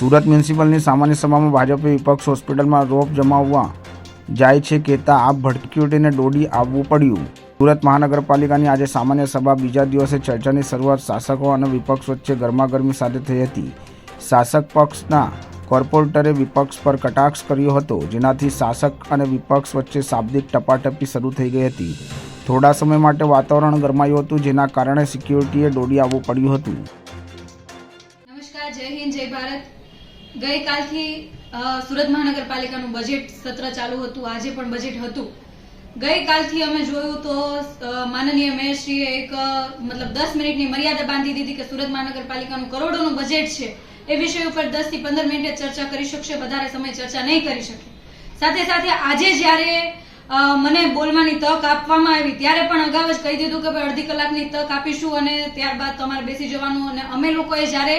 સુરત મ્યુનિસિપલની સામાન્ય સભામાં ભાજપે વિપક્ષ હોસ્પિટલમાં રોપ જમાવવા જાય છે કહેતા આ ભટક્યુટીને દોડી આવવું પડ્યું. સુરત મહાનગરપાલિકાની આજે સામાન્ય સભા બીજા દિવસે ચર્ચાની શરૂઆત શાસકો અને વિપક્ષ વચ્ચે ગરમાગરમી સાથે થઈ હતી. શાસક પક્ષના કોર્પોરેટરે વિપક્ષ પર કટાક્ષ કર્યો હતો, જેનાથી શાસક અને વિપક્ષ વચ્ચે શાબ્દિક ટપાટપી શરૂ થઈ ગઈ હતી. થોડા સમય માટે વાતાવરણ ગરમાયું હતું, જેના કારણે સિક્યુરિટીએ દોડી આવવું પડ્યું હતું. નમસ્કાર, જય હિન્દ, જય ભારત. ગઈકાલથી સુરત મહાનગરપાલિકાનું બજેટ સત્ર ચાલુ હતું, આજે પણ બજેટ હતું. ગઈકાલથી અમે જોયું તો માનનીય મેયરશ્રીએ એક મતલબ દસ મિનિટની મર્યાદા બાંધી દીધી કે સુરત મહાનગરપાલિકાનું કરોડોનું બજેટ છે. એ વિષય ઉપર દસથી પંદર મિનિટે ચર્ચા કરી શકશે, વધારે સમય ચર્ચા નહીં કરી શકે. સાથે સાથે આજે જ્યારે મને બોલવાની તક આપવામાં આવી, ત્યારે પણ અગાઉ જ કહી દીધું કે ભાઈ અડધી કલાકની તક આપીશું અને ત્યારબાદ તમારે બેસી જવાનું અને અમે લોકોએ જ્યારે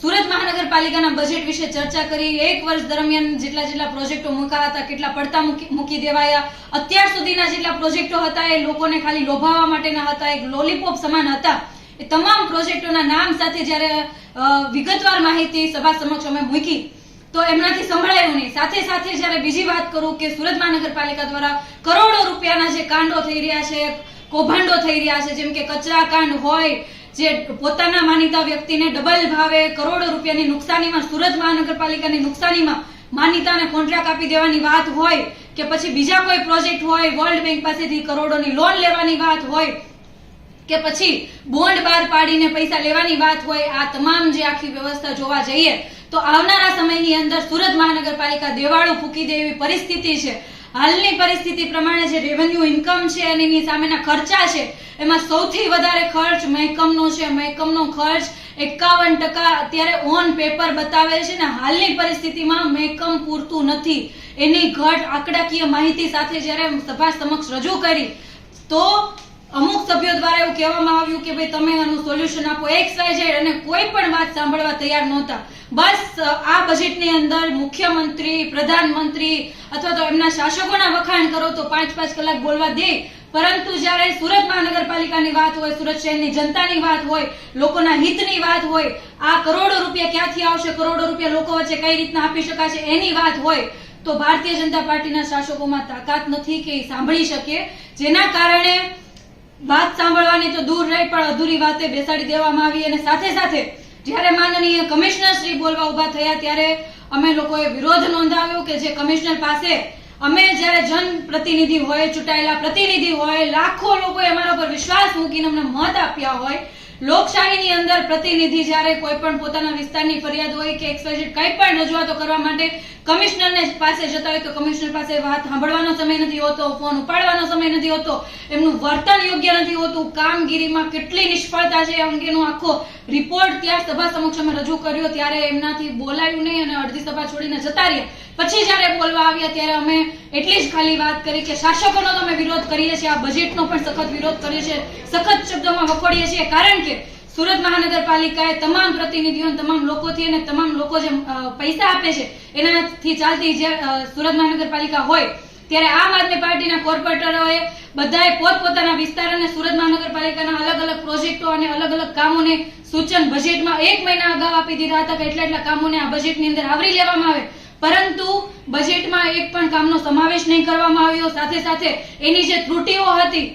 સુરત મહાનગરપાલિકાના બજેટ વિશે ચર્ચા કરી. એક વર્ષ દરમિયાન જેટલા જેટલા પ્રોજેક્ટો મુકાયા હતા, કેટલા પડતા મૂકી દેવાયા. અત્યાર સુધીના જેટલા પ્રોજેક્ટો હતા, એ લોકોને ખાલી લોભાવવા માટેના હતા, એક લોલીપોપ સમાન હતા. એ તમામ પ્રોજેક્ટોના નામ સાથે જ્યારે વિગતવાર માહિતી સભા સમક્ષ અમે મૂકી, તો એમનાથી સંભળાયું નહીં. સાથે સાથે જ્યારે બીજી વાત કરું કે સુરત મહાનગરપાલિકા દ્વારા કરોડો રૂપિયાના જે કાંડો થઈ રહ્યા છે, કૌભાંડો થઈ રહ્યા છે, જેમ કે કચરા કાંડ હોય જે પોતાના માનીતા વ્યક્તિને ડબલ ભાવે કરોડો રૂપિયાની નુકસાનીમાં, સુરત મહાનગરપાલિકાની નુકસાનીમાં માનીતાને કોન્ટ્રાક્ટ આપી દેવાની વાત હોય કે પછી બીજા કોઈ પ્રોજેક્ટ હોય, વર્લ્ડ બેંક પાસેથી કરોડોની લોન લેવાની વાત હોય કે પછી બોન્ડ બહાર પાડીને પૈસા લેવાની વાત હોય, આ તમામ જે આખી વ્યવસ્થા જોવા જઈએ, તો આવનારા સમયની અંદર સુરત મહાનગરપાલિકા દેવાળું ફૂકી દે એવી પરિસ્થિતિ છે. હાલની પરિસ્થિતિ પ્રમાણે જે રેવન્યુ ઇન્કમ છે એની સામેના ખર્ચા છે, એમાં સૌથી વધારે ખર્ચ મહેકમનો છે. મહેકમનો ખર્ચ એકાવન ટકા અત્યારે ઓન પેપર બતાવે છે ને હાલની પરિસ્થિતિમાં મહેકમ પૂરતું નથી. એની ઘટ આંકડાકીય માહિતી સાથે જ્યારે સભા સમક્ષ રજૂ કરી, તો અમુક સભ્યો દ્વારા એવું કહેવામાં આવ્યું કે ભાઈ તમે આનું સોલ્યુશન આપો એક્સ વાય ઝેડ અને કોઈ પણ વાત સાંભળવા તૈયાર નહોતા. બસ આ બજેટની અંદર મુખ્યમંત્રી, પ્રધાનમંત્રી અથવા તો એમના શાસકોના વખાણ કરો તો પાંચ પાંચ કલાક બોલવા દે. પરંતુ જ્યારે સુરત મહાનગરપાલિકાની વાત હોય, સુરત શહેરની જનતાની વાત હોય, લોકોના હિતની વાત હોય, આ કરોડો રૂપિયા ક્યાંથી આવશે, કરોડો રૂપિયા લોકો વચ્ચે કઈ રીતના આપી શકાશે એની વાત હોય, તો ભારતીય જનતા પાર્ટીના શાસકોમાં તાકાત નથી કે સાંભળી શકે. જેના કારણે વાત સાંભળવાની તો દૂર રહી, પણ અધૂરી વાતે બેસાડી દેવામાં આવી અને સાથે સાથે જ્યારે માનનીય કમિશનર શ્રી બોલવા ઊભા થયા ત્યારે અમે લોકોએ વિરોધ નોંધાવ્યો કે જે કમિશનર પાસે અમે જ્યારે જન પ્રતિનિધિ હોય, ચૂંટાયેલા પ્રતિનિધિ હોય, લાખો લોકોએ અમારા પર વિશ્વાસ મૂકીને અમને મત આપ્યા હોય લોકશાહીની અંદર પ્રતિનિધિ જ્યારે કોઈ પણ પોતાના વિસ્તારની ફરિયાદ હોય કે એક્સવાઇઝેડ કંઈ પણ રજૂઆતો કરવા માટે કમિશનરને પાસે જતા હોય તો કમિશનર પાસે વાત સાંભળવાનો સમય નથી હોતો, ફોન ઉપાડવાનો સમય નથી હોતો, એમનું વર્તન યોગ્ય નથી હોતું, કામગીરીમાં કેટલી નિષ્ફળતા છે એ અંગેનો આખો રિપોર્ટ ત્યાં સભા સમક્ષ અમે રજૂ કર્યો, ત્યારે એમનાથી બોલાયું નહીં અને અડધી સભા છોડીને જતા રહ્યા. પછી જ્યારે બોલવા આવ્યા ત્યારે અમે એટલી જ ખાલી વાત કરી કે શાસકોનો તો અમે વિરોધ કરીએ છીએ, આ બજેટનો પણ સખત વિરોધ કરીએ છીએ, સખત શબ્દોમાં વખોડીએ છીએ, કારણ કે સુરત મહાનગરપાલિકાએ તમામ પ્રતિનિધિઓ તમામ લોકોથી અને તમામ લોકો જે પૈસા આપે છે, એનાથી ચાલતી જે સુરત મહાનગરપાલિકા હોય, ત્યારે આમ આદમી પાર્ટીના કોર્પોરેટરોએ બધાએ પોતપોતાના વિસ્તાર અને સુરત મહાનગરપાલિકાના અલગ અલગ પ્રોજેક્ટો અને અલગ અલગ કામોને સૂચન બજેટમાં એક મહિના અગાઉ આપી દીધા હતા કે એટલા એટલા કામોને આ બજેટની અંદર આવરી લેવામાં આવે. પરંતુ બજેટમાં એક પણ કામનો સમાવેશ નહીં કરવામાં આવ્યો. સાથે સાથે એની જે ત્રુટીઓ હતી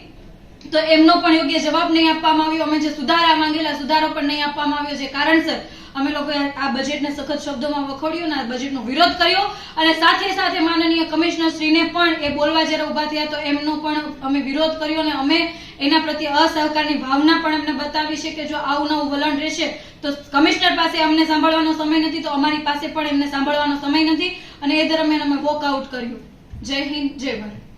તો એમનો પણ યોગ્ય જવાબ નહીં આપવામાં આવ્યો. અમે જે સુધારા માંગેલા, સુધારો પણ નહીં આપવામાં આવ્યો. જે કારણસર અમે લોકોએ આ બજેટને સખત શબ્દોમાં વખોડ્યો અને આ બજેટનો વિરોધ કર્યો. અને સાથે સાથે માનનીય કમિશનર શ્રીને પણ એ બોલવા જ્યારે ઊભા થયા તો એમનો પણ અમે વિરોધ કર્યો અને અમે એના પ્રત્યે અસહકારની ભાવના પણ અમને બતાવી છે કે જો આવું નવું વલણ રહેશે તો કમિશનર પાસે અમને સાંભળવાનો સમય નથી, તો અમારી પાસે પણ એમને સાંભળવાનો સમય નથી. અને એ દરમિયાન અમે વોકઆઉટ કર્યું. જય હિન્દ, જય ભારત.